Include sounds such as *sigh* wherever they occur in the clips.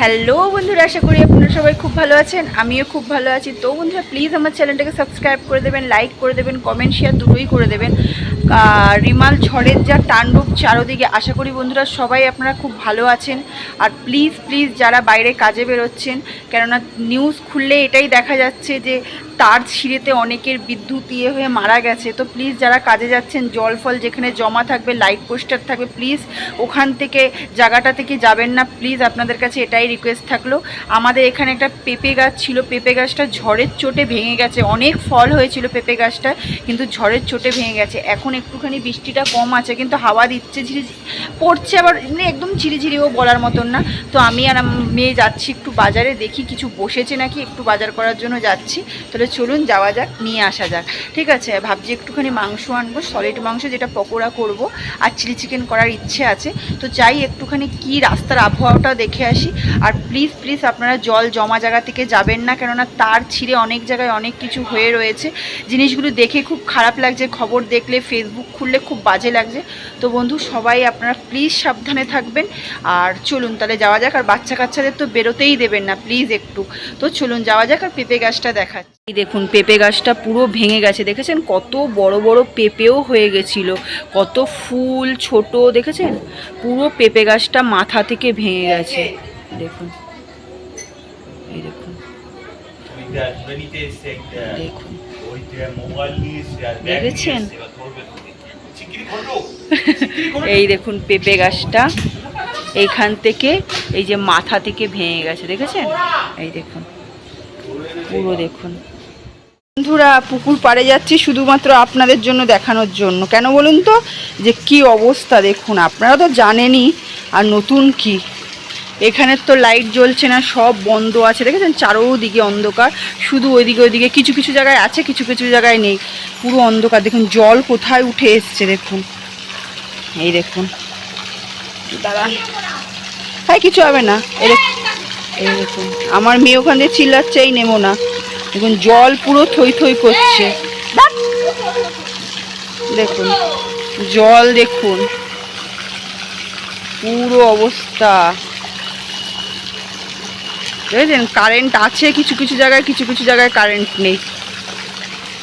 Hello বন্ধুরা, আশা করি আপনারা সবাই খুব ভালো আছেন, আমিও খুব ভালো আছি। তো বন্ধুরা প্লিজ আমার চ্যানেলটাকে সাবস্ক্রাইব করে দেবেন লাইক করে দেবেন কমেন্ট শেয়ার দুটোই করে দেবেন। রিমাল ঝড়ের যা তাণ্ডব চারোদিকে, আশা করি বন্ধুরা সবাই আপনারা খুব ভালো আছেন। আর প্লিজ প্লিজ যারা বাইরে কাজে বেরোচ্ছেন, কেননা নিউজ খুললে এটাই দেখা যাচ্ছে যে তার ছিঁড়েতে অনেকের বিদ্যুৎ ইয়ে হয়ে মারা গেছে। তো প্লিজ যারা কাজে যাচ্ছেন, জল ফল যেখানে জমা থাকবে লাইট পোস্টার থাকবে প্লিজ ওখান থেকে জায়গাটা থেকে যাবেন না প্লিজ আপনাদের কাছে এটাই রিকোয়েস্ট থাকল। আমাদের এখানে একটা পেঁপে গাছ ছিল, পেঁপে গাছটা ঝড়ের চোটে ভেঙে গেছে। অনেক ফল হয়েছিল পেঁপে গাছটা কিন্তু ঝড়ের চোটে ভেঙে গেছে। এখন একটুখানি বৃষ্টিটা কম আছে, কিন্তু হাওয়া দিচ্ছে ঝিরি পড়ছে আবার মানে একদম ঝিরিঝিরিও বলার মতন না। তো আমি আর মেয়ে যাচ্ছি একটু বাজারে, দেখি কিছু বসেছে নাকি, একটু বাজার করার জন্য যাচ্ছি। তাহলে চলুন যাওয়া যাক, নিয়ে আসা যাক। ঠিক আছে, ভাবছি একটুখানি মাংস আনব সলিড মাংস যেটা পকোড়া করব, আর চিলি চিকেন করার ইচ্ছে আছে। তো যাই, একটুখানি কি রাস্তার আবহাওয়াটা দেখে আসি। আর প্লিজ প্লিজ আপনারা জল জমা জায়গা থেকে যাবেন না, কেননা তার ছিঁড়ে অনেক জায়গায় অনেক কিছু হয়ে রয়েছে। জিনিসগুলো দেখে খুব খারাপ লাগছে, খবর দেখলে ফেসবুক খুললে খুব বাজে লাগছে। তো বন্ধু, সবাই আপনারা প্লিজ সাবধানে থাকবেন। আর চলুন তাহলে যাওয়া যাক, আর বাচ্চা কাচ্চাদের তো বেরোতেই দেবেন না প্লিজ একটু। তো চলুন যাওয়া যাক, আর পেঁপে গাছটা দেখাচ্ছি। দেখুন, পেঁপে গাছটা পুরো ভেঙে গেছে। দেখেছেন? কত বড় বড় পেঁপেও হয়ে গেছিল। কত ফুল ছোট, দেখেছেন? পুরো পেঁপে গাছটা মাথা থেকে ভেঙে গেছে। দেখুন। এই দেখুন। দেখেছেন? এই দেখুন পেঁপে গাছটা। এইখান থেকে এই যে মাথা থেকে ভেঙে গেছে। দেখেছেন? এই দেখুন। পুরো দেখুন। বন্ধুরা, পুকুর পাড়ে যাচ্ছি শুধুমাত্র আপনাদের জন্য দেখানোর জন্য। কেন বলুন তো? যে কি অবস্থা দেখুন, আপনারা তো জানেনই, আর নতুন কি? এখানের তো লাইট জ্বলছে না, সব বন্ধ আছে, দেখেছেন? চারোদিকে অন্ধকার, শুধু ওইদিকে ওইদিকে কিছু কিছু জায়গায় আছে, কিছু কিছু জায়গায় নেই, পুরো অন্ধকার। দেখুন, জল কোথায় উঠে এসছে, দেখুন। এই দেখুন। দাঁড়ান। হ্যাঁ কিছু হবে না। এই দেখুন। আমার মেয়ে ওখান দিয়ে চিল্লাচ্ছে, এই নেব না। দেখুন, জল পুরো থই থই করছে। দেখুন, জল দেখুন। পুরো অবস্থা। দেখেছেন? কারেন্ট আছে কিছু কিছু জায়গায়, কিছু কিছু জায়গায় কারেন্ট নেই।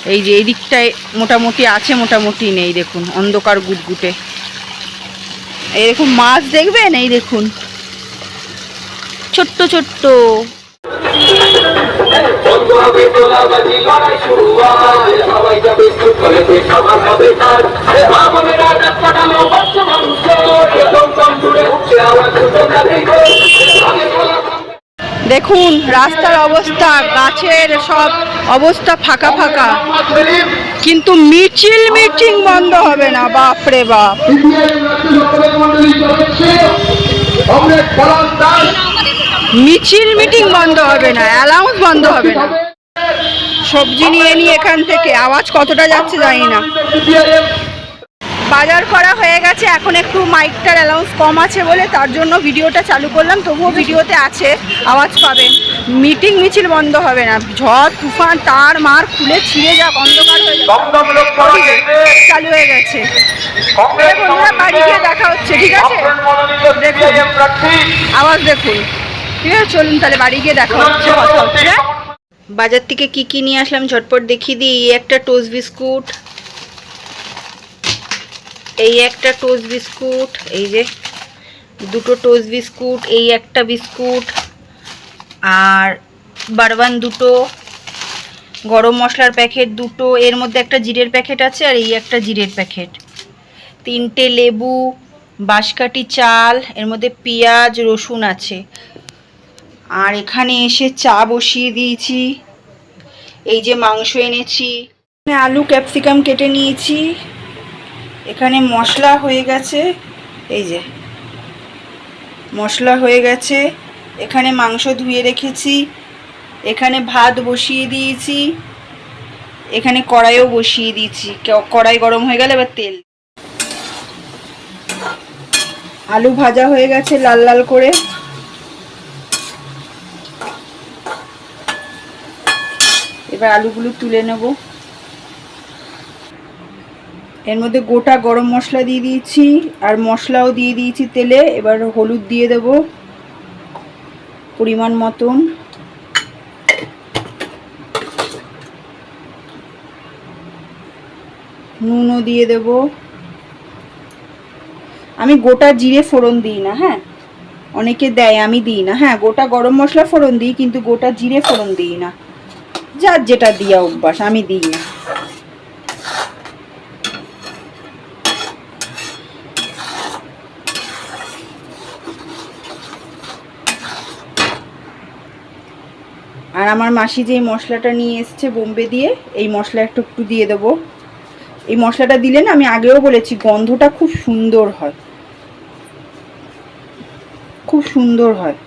এই যে এই দিকটায় মোটামুটি আছে, মোটামুটি নেই, দেখুন, অন্ধকার গুটগুটে। দেখুন মাছ দেখবেন? এই দেখুন। ছোট্ট ছোট্ট। হবে তোলাবাজি লড়াই শুরু সবাই যাবে সুখ করে দেশ হবে তার। আরে রাজা পাঠানো বাচ্চা মানুষ। দমদম জুড়ে উঠছে আওয়াজ শুধু তাদের আগে বলা দেখুন রাস্তার অবস্থা গাছের সব অবস্থা ফাঁকা ফাঁকা। কিন্তু মিছিল মিটিং বন্ধ হবে না বাপরে বাপ। মিছিল মিটিং বন্ধ হবে না অ্যালাউন্স বন্ধ হবে না। সবজি নিয়ে নিয়ে এখান থেকে আওয়াজ কতটা যাচ্ছে জানি না। বাজার করা হয়ে গেছে এখন একটু মাইকটার অ্যালাউন্স কম আছে বলে তার জন্য ভিডিওটা চালু করলাম তবুও ভিডিওতে আছে আওয়াজ পাবেন। মিটিং মিছিল বন্ধ হবে না ঝড় তুফান তার মার খুলে ছিঁড়ে যাক অন্ধকার হয়ে চালু হয়ে গেছে। বন্ধুরা বাড়ি গিয়ে দেখা হচ্ছে ঠিক আছে? প্রার্থী। আওয়াজ দেখুন। ঠিক আছে চলুন তাহলে বাড়ি গিয়ে দেখা হচ্ছে কথা হচ্ছে? বাজার থেকে কি কি নিয়ে আসলাম ঝটপট দেখিয়ে দিই। এই একটা টোস্ট বিস্কুট এই একটা টোস্ট বিস্কুট এই যে দুটো টোস্ট বিস্কুট এই একটা বিস্কুট আর বারবান দুটো গরম মশলার প্যাকেট দুটো এর মধ্যে একটা জিরের প্যাকেট আছে আর এই একটা জিরের প্যাকেট। তিনটে লেবু বাঁশকাঠি চাল এর মধ্যে পেঁয়াজ রসুন আছে। আর এখানে এসে চা বসিয়ে দিয়েছি। এই যে মাংস এনেছি। এখানে আলু ক্যাপসিকাম কেটে নিয়েছি। এখানে মশলা হয়ে গেছে। এই যে মশলা হয়ে গেছে। এখানে মাংস ধুয়ে রেখেছি। এখানে ভাত বসিয়ে দিয়েছি। এখানে কড়াইও বসিয়ে দিয়েছি। কড়াই গরম হয়ে গেলে এবার তেল। আলু ভাজা হয়ে গেছে লাল লাল করে। এবার আলুগুলো তুলে নেব। এর মধ্যে গোটা গরম মশলা দিয়ে দিয়েছি, আর মশলাও দিয়ে দিয়েছি তেলে, এবার হলুদ দিয়ে দেব পরিমাণ মতন। নুনও দিয়ে দেব। আমি গোটা জিরে ফোড়ন দিই না হ্যাঁ? অনেকে দেয়, আমি দিই না হ্যাঁ? গোটা গরম মশলা ফোড়ন দিই, কিন্তু গোটা জিরে ফোড়ন দিই না। যার যেটা দিয়া অভ্যাস, আমি দিই না। আর আমার মাসি যে মশলাটা নিয়ে এসছে বোম্বে দিয়ে, এই মশলা একটু একটু দিয়ে দেবো। এই মশলাটা দিলে না, আমি আগেও বলেছি, গন্ধটা খুব সুন্দর হয়। খুব সুন্দর হয়।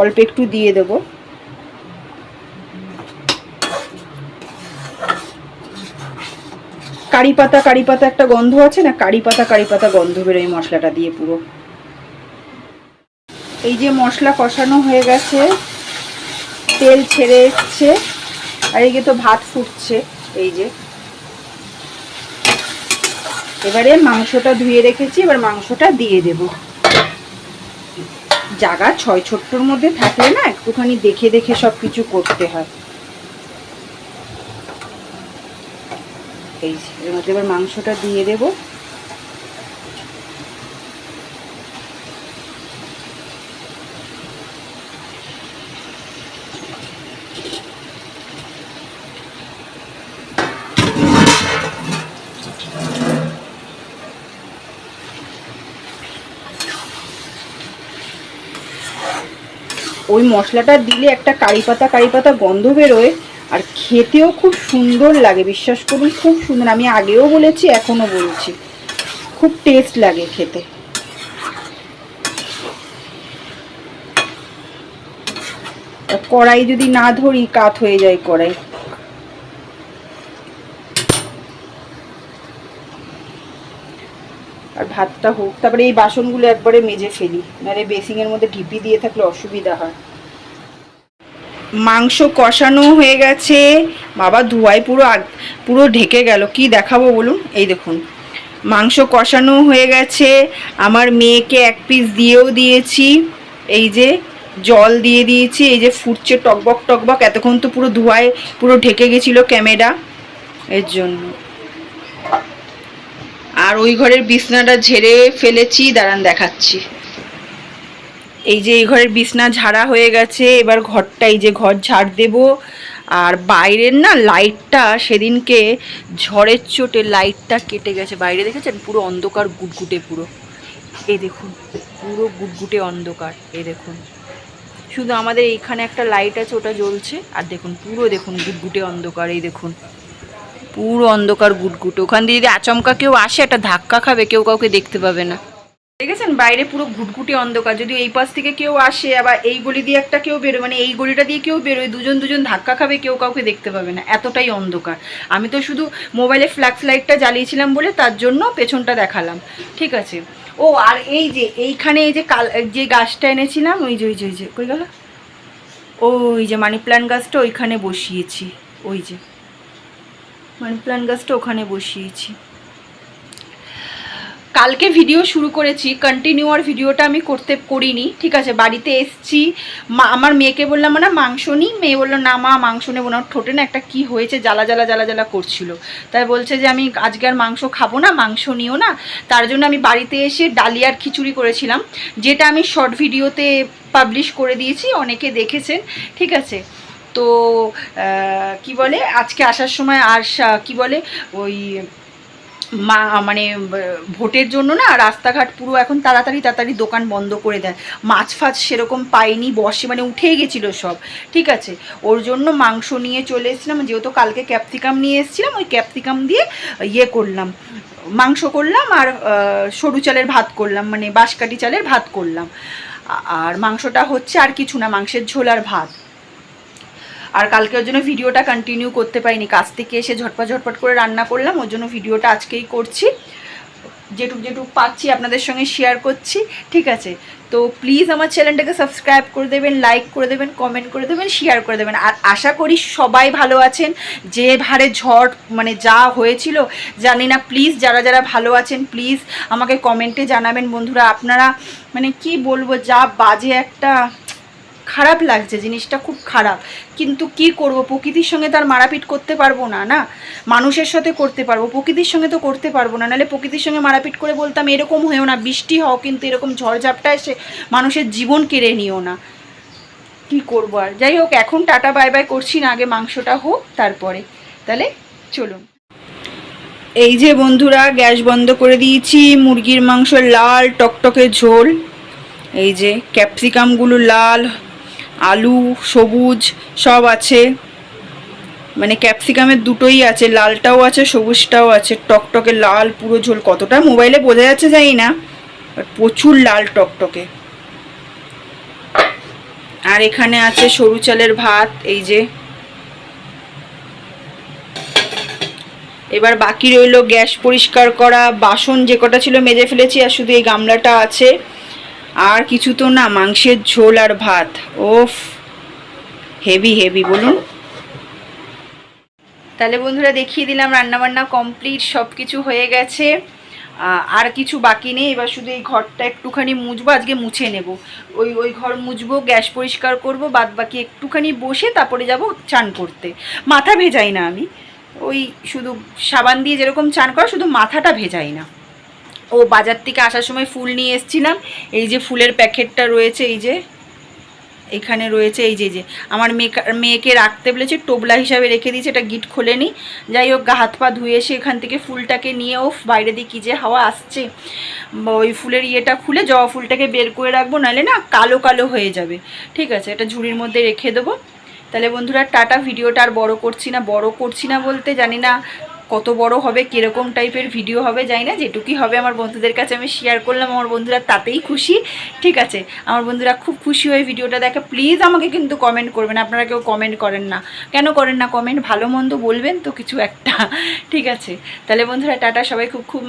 অল্প একটু দিয়ে দেবো। কারি পাতা কারি পাতা একটা গন্ধ আছে না? কারি পাতা কারি পাতা গন্ধ বেরোয় মশলাটা দিয়ে পুরো। এই যে মশলা কষানো হয়ে গেছে, তেল ছেড়ে এসছে, আর এই তো ভাত ফুটছে, এই যে। এবারে মাংসটা ধুয়ে রেখেছি, এবার মাংসটা দিয়ে দেব। জায়গা ছয় ছোট্টর মধ্যে থাকলে না একটুখানি দেখে দেখে সব কিছু করতে হয়। এই মধ্যে এবার মাংসটা দিয়ে দেবো। ওই মশলাটা দিলে একটা কারি পাতা কারি পাতা গন্ধ বেরোয়, আর খেতেও খুব সুন্দর লাগে, বিশ্বাস করুন, খুব সুন্দর। আমি আগেও বলেছি, এখনও বলছি। খুব টেস্ট লাগে খেতে। কড়াই যদি না ধরি, কাত হয়ে যায় কড়াই। আর ভাতটা হোক, তারপরে এই বাসনগুলো একবারে মেজে ফেলি। নাহলে বেসিংয়ের মধ্যে ঢিপি দিয়ে থাকলে অসুবিধা হয়। মাংস কষানো হয়ে গেছে। বাবা ধোয়ায় পুরো পুরো ঢেকে গেল। কি দেখাবো বলুন? এই দেখুন। মাংস কষানো হয়ে গেছে। আমার মেয়েকে এক পিস দিয়েও দিয়েছি। এই যে জল দিয়ে দিয়েছি। এই যে ফুটছে টকবক টকবক। এতক্ষণ তো পুরো ধোয়ায় পুরো ঢেকে গেছিল ক্যামেরা এর জন্য। আর ওই ঘরের বিছনাটা ঝেড়ে ফেলেছি, দাঁড়ান দেখাচ্ছি। এই যে এই ঘরের বিছনা ঝাড়া হয়ে গেছে, এবার ঘরটা এই যে ঘর ঝাড় দেব। আর বাইরের না লাইটটা সেদিনকে ঝড়ের চোটে লাইটটা কেটে গেছে বাইরে, দেখেছেন? পুরো অন্ধকার, গুটগুটে পুরো। এই দেখুন, পুরো গুটগুটে অন্ধকার, এই দেখুন। শুধু আমাদের এইখানে একটা লাইট আছে, ওটা জ্বলছে। আর দেখুন, পুরো দেখুন, গুটগুটে অন্ধকার, এই দেখুন। পুরো অন্ধকার গুটগুটে। ওখান দিয়ে যদি আচমকা কেউ আসে, একটা ধাক্কা খাবে, কেউ কাউকে দেখতে পাবে না। দেখেছেন? বাইরে পুরো ঘুটঘুটে অন্ধকার। যদি এই পাশ থেকে কেউ আসে, আবার এই গলি দিয়ে একটা কেউ বেরোয় মানে এই গলিটা দিয়ে কেউ বেরোয়, দুজন দুজন ধাক্কা খাবে, কেউ কাউকে দেখতে পাবে না। এতটাই অন্ধকার। আমি তো শুধু মোবাইলে ফ্ল্যাক্স লাইটটা জ্বালিয়েছিলাম বলে তার জন্য পেছনটা দেখালাম। ঠিক আছে? ও, আর এই যে, এইখানে এই যে কাল, যে গাছটা এনেছিলাম, ওই যে ওই যে ওই যে, কই গেল? ওই যে মানি প্ল্যান্ট গাছটা ওইখানে বসিয়েছি। ওই যে। মানি প্ল্যান্ট গাছটা ওখানে বসিয়েছি। কালকে ভিডিও শুরু করেছি কন্টিনিউ আর ভিডিওটা আমি করতে করিনি, ঠিক আছে? বাড়িতে এসছি, মা, আমার মেয়েকে বললাম, না, মাংস নিই। মেয়ে বলল, না, মা, মাংস নেব না। ঠোঁটে না একটা কি হয়েছে, জ্বালা জ্বালা জ্বালা জ্বালা করছিল। তাই বলছে যে, আমি আজকে আর মাংস খাব না, মাংস নিও না। তার জন্য আমি বাড়িতে এসে ডালিয়ার খিচুড়ি করেছিলাম, যেটা আমি শর্ট ভিডিওতে পাবলিশ করে দিয়েছি, অনেকে দেখেছেন, ঠিক আছে? তো কি বলে, আজকে আসার সময় আর কি বলে, ওই মা মানে ভোটের জন্য না রাস্তাঘাট পুরো এখন তাড়াতাড়ি তাড়াতাড়ি দোকান বন্ধ করে দেয়। মাছ ফাছ সেরকম পাইনি বসে মানে উঠেই গেছিল সব, ঠিক আছে? ওর জন্য মাংস নিয়ে চলে এসেছিলাম, যেহেতু কালকে ক্যাপসিকাম নিয়ে এসেছিলাম, ওই ক্যাপসিকাম দিয়ে ইয়ে করলাম, মাংস করলাম আর সরু চালের ভাত করলাম মানে বাঁশকাঠি চালের ভাত করলাম। আর মাংসটা হচ্ছে আর কিছু না, মাংসের ঝোল আর ভাত। আর কালকে ওর জন্য ভিডিওটা কন্টিনিউ করতে পারিনি। কাজ থেকে এসে ঝটপট ঝটপট করে রান্না করলাম, ওর জন্য ভিডিওটা আজকেই করছি। যেটুক যেটুক পাচ্ছি আপনাদের সঙ্গে শেয়ার করছি, ঠিক আছে? তো প্লিজ আমার চ্যানেলটাকে সাবস্ক্রাইব করে দেবেন লাইক করে দেবেন কমেন্ট করে দেবেন শেয়ার করে দেবেন। আর আশা করি সবাই ভালো আছেন। যে ভারে ঝড় মানে যা হয়েছিল, জানি না প্লিজ যারা যারা ভালো আছেন প্লিজ আমাকে কমেন্টে জানাবেন। বন্ধুরা, আপনারা মানে কি বলব, যা বাজে একটা খারাপ লাগছে, জিনিসটা খুব খারাপ। কিন্তু কি করব? প্রকৃতির সঙ্গে তার মারাপিট করতে পারব না না? মানুষের সাথে করতে পারব, প্রকৃতির সঙ্গে তো করতে পারব না। নাহলে প্রকৃতির সঙ্গে মারাপিট করে বলতাম, এরকম হয়েও না, বৃষ্টি হও, কিন্তু এরকম ঝড়ঝাপটা এসে মানুষের জীবন কেড়ে নিও না। কি করব আর? যাই হোক, এখন টাটা, বাই বাই করছি না, আগে মাংসটা হোক, তারপরে। তাহলে চলুন। এই যে বন্ধুরা, গ্যাস বন্ধ করে দিয়েছি, মুরগির মাংস লাল টকটকে ঝোল। এই যে ক্যাপসিকামগুলো লাল আলু, সবুজ, সব আছে। মানে ক্যাপসিকামের দুটোই আছে, লালটাও আছে, সবুজটাও আছে। টকটকে লাল পুরো ঝোল। কতটা মোবাইলে বোঝা যাচ্ছে জানি না প্রচুর লাল টকটকে। আর এখানে আছে সরু চালের ভাত, এই যে। এবার বাকি রইল গ্যাস পরিষ্কার করা। বাসন যে কটা ছিল মেজে ফেলেছি, আর শুধু এই গামলাটা আছে। আর কিছু তো না, মাংসের ঝোল আর ভাত। ওফ হেভি হেভি বলুন। তাহলে বন্ধুরা দেখিয়ে দিলাম, রান্নাবান্না কমপ্লিট সব কিছু হয়ে গেছে। আর কিছু বাকি নেই, এবার শুধু এই ঘরটা একটুখানি মুছবো, আজকে মুছে নেব। ওই ওই ঘর মুছবো, গ্যাস পরিষ্কার করব বাদ বাকি একটুখানি বসে তারপরে যাব চান করতে। মাথা ভেজাই না আমি। ওই শুধু সাবান দিয়ে যেরকম চান করা, শুধু মাথাটা ভেজাই না। ও বাজার থেকে আসার সময় ফুল নিয়ে এসেছিলাম। এই যে ফুলের প্যাকেটটা রয়েছে, এই যে, এখানে রয়েছে, এই যে যে। আমার মেয়েকে মেয়েকে রাখতে বলেছে, টোবলা হিসাবে রেখে দিয়েছে, এটা গিট খোলেনি যাই হোক, গা হাত পা ধুয়ে এসে এখান থেকে ফুলটাকে নিয়ে ও বাইরে দিয়ে কী যে হাওয়া আসছে। ওই ফুলের ইয়েটা খুলে জবা ফুলটাকে বের করে রাখব, নাহলে না কালো কালো হয়ে যাবে। ঠিক আছে, এটা ঝুড়ির মধ্যে রেখে দেবো। তাহলে বন্ধুরা, টাটা, ভিডিওটা আর বড় করছি না, বড় করছি না বলতে জানি না। কত বড় হবে, কীরকম টাইপের ভিডিও হবে, জানি না, যেটুকুই হবে আমার বন্ধুদের কাছে আমি শেয়ার করলাম, আমার বন্ধুরা তাতেই খুশি, ঠিক আছে? আমার বন্ধুরা খুব খুশি হয়ে ভিডিওটা দেখে প্লিজ আমাকে কিন্তু কমেন্ট করবেন, আপনারা কেউ কমেন্ট করেন না। কেন করেন না কমেন্ট ভালো মন্দ বলবেন তো কিছু একটা, *laughs* ঠিক আছে? তাহলে বন্ধুরা, টাটা, সবাই খুব খুব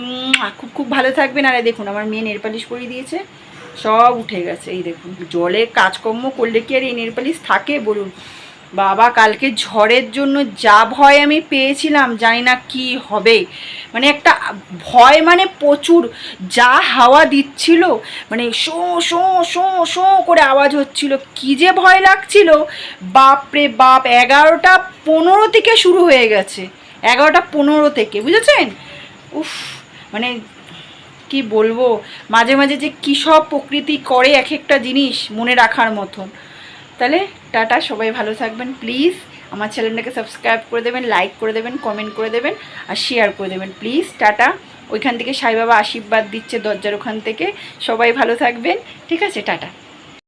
খুব খুব ভালো থাকবেন। আর দেখুন, আমার মেয়ে নেল পালিশ পরিয়ে দিয়েছে, সব উঠে গেছে, এই দেখুন, জলে কাজকর্ম করলে কি আর এই নেল পালিশ থাকে? বলুন। বাবা, কালকে ঝড়ের জন্য যা ভয় আমি পেয়েছিলাম, জানি না কি হবে। মানে একটা ভয় মানে প্রচুর। যা হাওয়া দিচ্ছিল মানে শো শো শো শো করে আওয়াজ হচ্ছিল। কি যে ভয় লাগছিল। বাপরে বাপ, এগারোটা পনেরো থেকে শুরু হয়ে গেছে। এগারোটা পনেরো থেকে, বুঝেছেন? উফ মানে কি বলব? মাঝে মাঝে যে কী সব প্রকৃতি করে এক একটা জিনিস মনে রাখার মতন। তাহলে টাটা, সবাই ভালো থাকবেন প্লিজ আমার চ্যানেলটাকে সাবস্ক্রাইব করে দেবেন লাইক করে দেবেন কমেন্ট করে দেবেন, আর শেয়ার করে দেবেন প্লিজ টাটা। ওইখান থেকে সাইবাবা আশীর্বাদ দিচ্ছে দরজার ওখান থেকে। সবাই ভালো থাকবেন। ঠিক আছে, টাটা।